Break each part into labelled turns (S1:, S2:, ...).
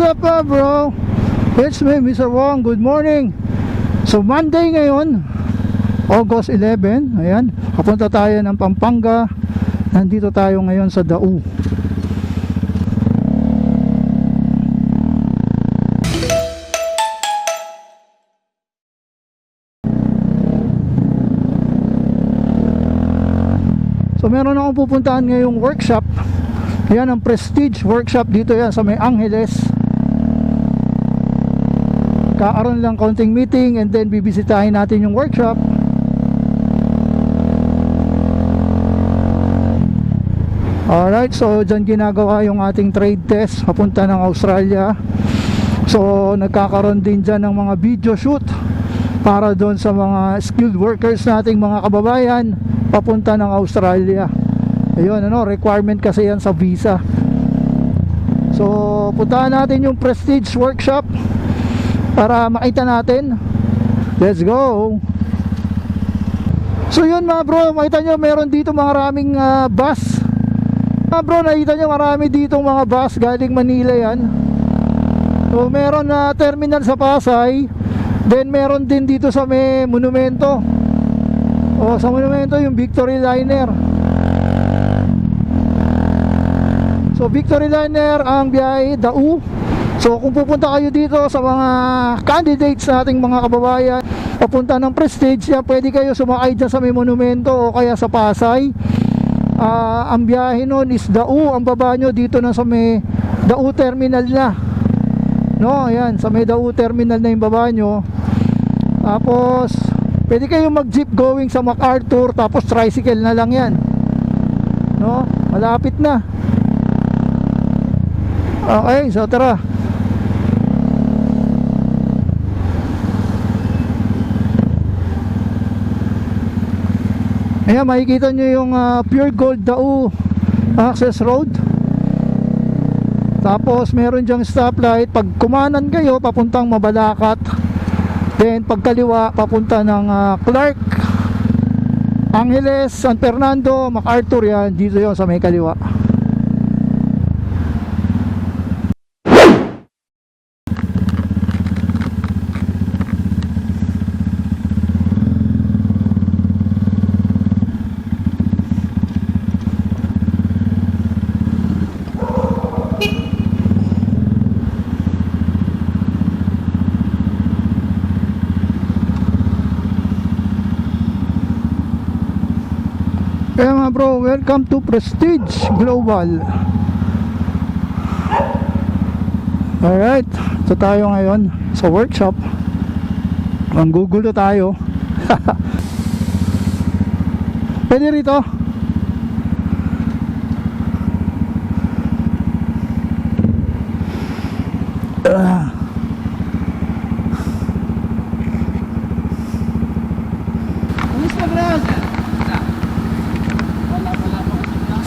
S1: What's up, uh, bro? It's me, Mr. Wong. Good morning. So, Monday ngayon, August 11. Ayan, papunta tayo ng Pampanga. Nandito tayo ngayon sa Dau. So meron akong pupuntahan ngayong workshop. Yan ang Prestige Workshop dito yan sa May Angeles. Kaaroon lang konting meeting and then bibisitahin natin yung workshop. Alright, so dyan ginagawa yung ating trade test papunta ng Australia. So nagkakaroon din dyan ng mga video shoot para doon sa mga skilled workers nating mga kababayan papunta ng Australia. Ayun, ano, requirement kasi yan sa visa. So, puntahan natin yung Prestige Workshop para makita natin. Let's go! So yun mga bro, makita nyo meron dito mga maraming ah, bus. Mga bro, nakita nyo marami dito mga bus galing Manila yan. So meron na terminal sa Pasay. Then meron din dito sa may monumento. O sa monumento yung Victory Liner. So Victory Liner ang biyahe Dau. So kung pupunta kayo dito sa mga candidates nating mga kababayan papunta ng Prestige, yan, pwede kayo sumakay dyan sa may monumento o kaya sa Pasay. Ah, ang biyahe nun is Dau, ang baba nyo dito na sa may Dau Terminal na. No, ayan, sa may Dau Terminal na yung baba nyo. Tapos, pwede kayong mag-jeep going sa MacArthur, tapos tricycle na lang yan. No, malapit na. Okay, so tara. Ayan, makikita nyo yung ah, Pure Gold Dau Access Road. Tapos meron dyang stoplight. Pag kumanan kayo, papuntang Mabalacat. Then pagkaliwa, papunta ng ah, Clark, Angeles, San Fernando, MacArthur yan. Dito yon sa may kaliwa. Kaya nga bro, welcome to Prestige Global. Alright, ito tayo ngayon sa workshop. Ang gugulo tayo. Pwede rito? Ah. Kamusta Brad?
S2: Wala wala pa kasi na.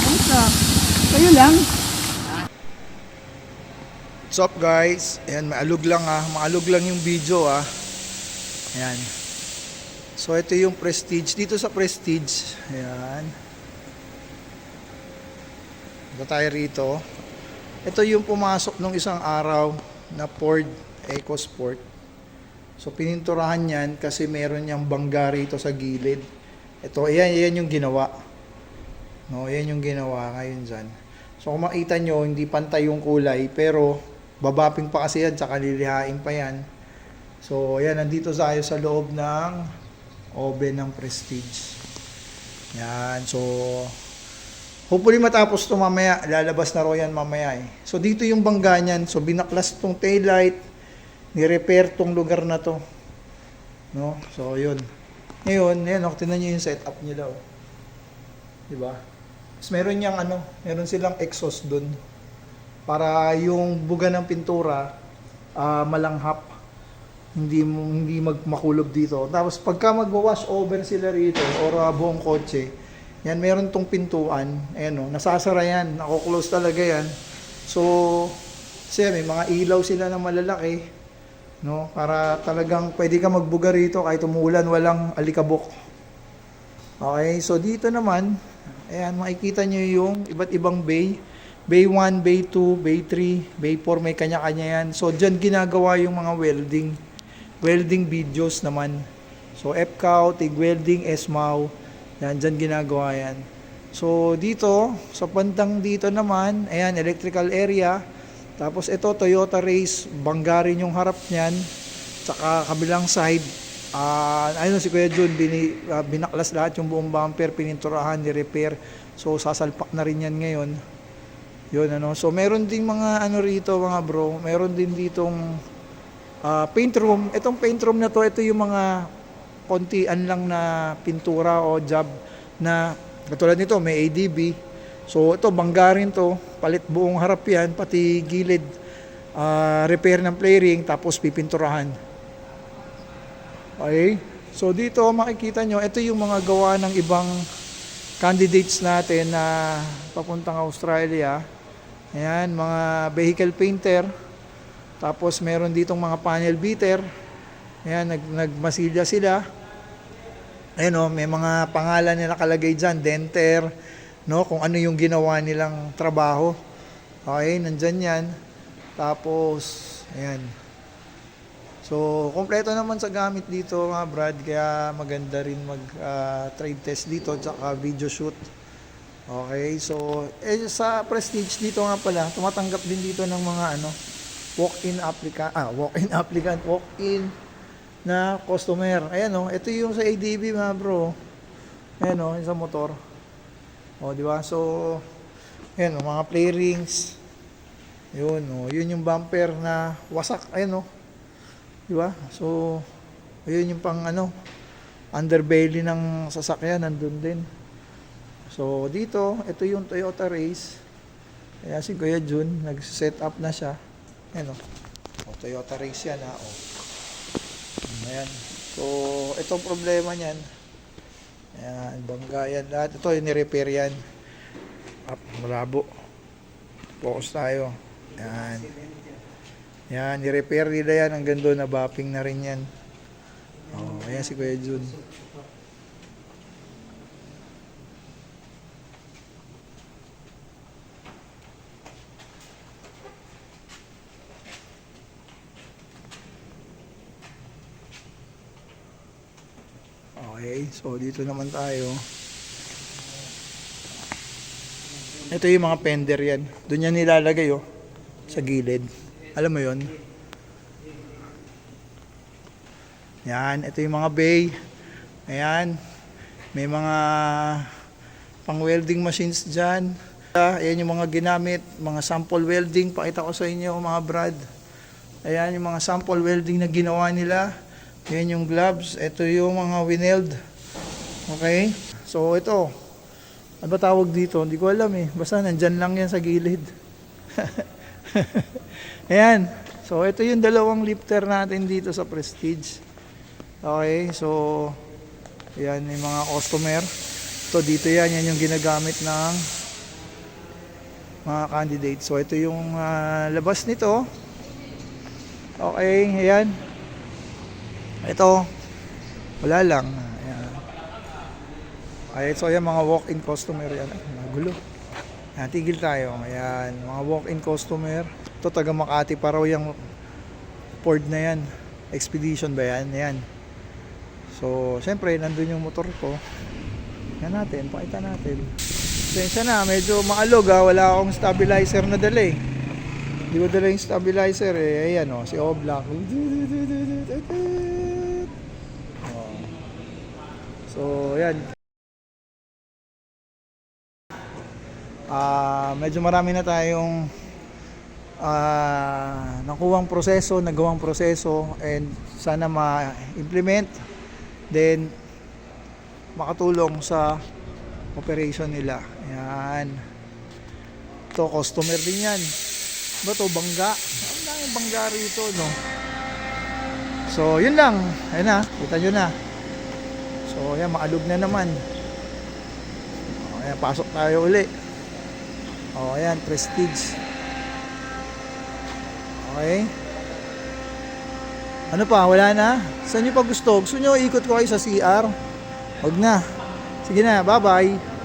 S1: Kamusta? Kayo lang?
S3: What's up guys? Ayan, maalog lang ah. Maalog lang yung video ah. Ayan. So ito yung Prestige. Dito sa Prestige. Ayan. Ito tayo rito. Ito yung pumasok nung isang araw na Ford EcoSport. So pininturahan yan kasi meron niyang bangga rito sa gilid. Ito, ayan, ayan yung ginawa. No, ayan yung ginawa ngayon dyan. So kung makita nyo, hindi pantay yung kulay, pero babaping pa kasi yan, tsaka lilihain pa yan. So ayan, nandito tayo sa loob ng oven ng Prestige. Yan, so hopefully matapos to mamaya, lalabas na ro yan mamaya eh. So dito yung bangga niyan, so binaklas tong taillight, ni-repair tong lugar na to. No? So yun. Ngayon, ayan, oh, tingnan nyo yung setup nila oh. Di ba? Tapos meron niyang ano, meron silang exhaust doon. Para yung buga ng pintura ah, malanghap. Hindi hindi magmakulob dito. Tapos pagka magwa-wash over sila rito or ah, buong kotse, yan meron tong pintuan. Ayan oh, nasasara yan, nako-close talaga yan. So, kasi may mga ilaw sila na malalaki. No, para talagang pwede ka magbuga rito kahit umulan, walang alikabok. Okay, so dito naman, ayan, makikita nyo yung iba't ibang bay.
S1: Bay 1, Bay 2, Bay 3, Bay 4, may kanya-kanya yan. So, dyan ginagawa yung mga welding. Welding videos naman. So, FCAO, TIG welding, SMAW. Yan, dyan ginagawa yan. So, dito, sa pantang dito naman, ayan, electrical area. Tapos, ito, Toyota Race, banggarin yung harap niyan. Tsaka, kabilang side, ah ayun si Kuya Jun, bini, ah, binaklas lahat yung buong bumper, pininturahan, ni-repair. So, sasalpak na rin yan ngayon. Yun ano. So meron din mga ano rito mga bro, meron din ditong ah, paint room. Itong paint room na to, ito yung mga kontian lang na pintura o job na katulad nito may ADB. So ito banggarin to, palit buong harap yan, pati gilid ah, repair ng play ring tapos pipinturahan. Okay? So dito makikita nyo, ito yung mga gawa ng ibang candidates natin na papuntang Australia. Ayan, mga vehicle painter. Tapos meron ditong mga panel beater. Ayan, nag, nagmasilya sila. Ayan o, may mga pangalan nila nakalagay dyan, denter, no, kung ano yung ginawa nilang trabaho. Okay, nandyan yan. Tapos, ayan. So, kompleto naman sa gamit dito mga Brad, kaya maganda rin mag ah, trade test dito, tsaka video shoot. Okay, so eh, sa Prestige dito nga pala, tumatanggap din dito ng mga ano, walk-in applicant, ah, walk-in applicant, walk-in na customer. Ayan oh, ito yung sa ADB mga bro. Ayan oh, yung sa motor. Oh, di ba? So, ayan oh, mga play rings. Yun oh, yun yung bumper na wasak. Ayan oh. Di ba? So, ayun yung pang ano, underbelly ng sasakyan, nandun din. So, dito, ito yung Toyota Race. Kaya si Kuya Jun, nag-set up na siya. Ayan o. O, Toyota Race yan ha. O. Ayan. So, itong problema niyan. Ayan, bangga yan. Lahat ito, ni-repair yan. Up, malabo. Focus tayo. Ayan. Yan, ni-repair nila yan. Hanggang doon, nabapping na rin yan. Oh, ayan si Kuya Jun. Okay, so dito naman tayo. Ito yung mga fender yan. Doon yan nilalagay oh. Sa gilid. Alam mo yon? Yan, ito yung mga bay. Ayan. May mga pang welding machines dyan. Ayan yung mga ginamit, mga sample welding. Pakita ko sa inyo mga brad. Ayan yung mga sample welding na ginawa nila. Ayan yung gloves. Ito yung mga wineld. Okay? So ito. Ano ba tawag dito? Hindi ko alam eh. Basta nandyan lang yan sa gilid. Ayan. So ito yung dalawang lifter natin dito sa Prestige. Okay, so yan yung mga customer. So dito yan, yan yung ginagamit ng mga candidates. So ito yung ah, labas nito. Okay, ayan. Ito, wala lang. Ayan. Okay, so yan mga walk-in customer yan. Magulo. Ayan, tigil tayo. Ayan, mga walk-in customer. Ito taga Makati pa raw yung Ford na yan. Expedition ba yan? Ayan. So, syempre, nandun yung motor ko. Yan natin, pakita natin. Sensya na, medyo maalog ha. Wala akong stabilizer na dala eh. Hindi ko dala yung stabilizer eh. Ayan o, si Oblak. Oh. So, yan. Ah, medyo marami na tayong ah, nakuwang proseso, nagawang proseso and sana ma-implement then makatulong sa operation nila. Ayan. Ito, customer din yan. Ba to bangga? Ang daming bangga rito, no? So, yun lang. Ayan na, kita nyo na. So, ayan, maalog na naman. O, ayan, pasok tayo uli. O, ayan, prestige. Okay. Ano pa, wala na? Saan nyo pa gusto? Gusto nyo ikot ko kayo sa CR? Huwag na. Sige na, bye-bye.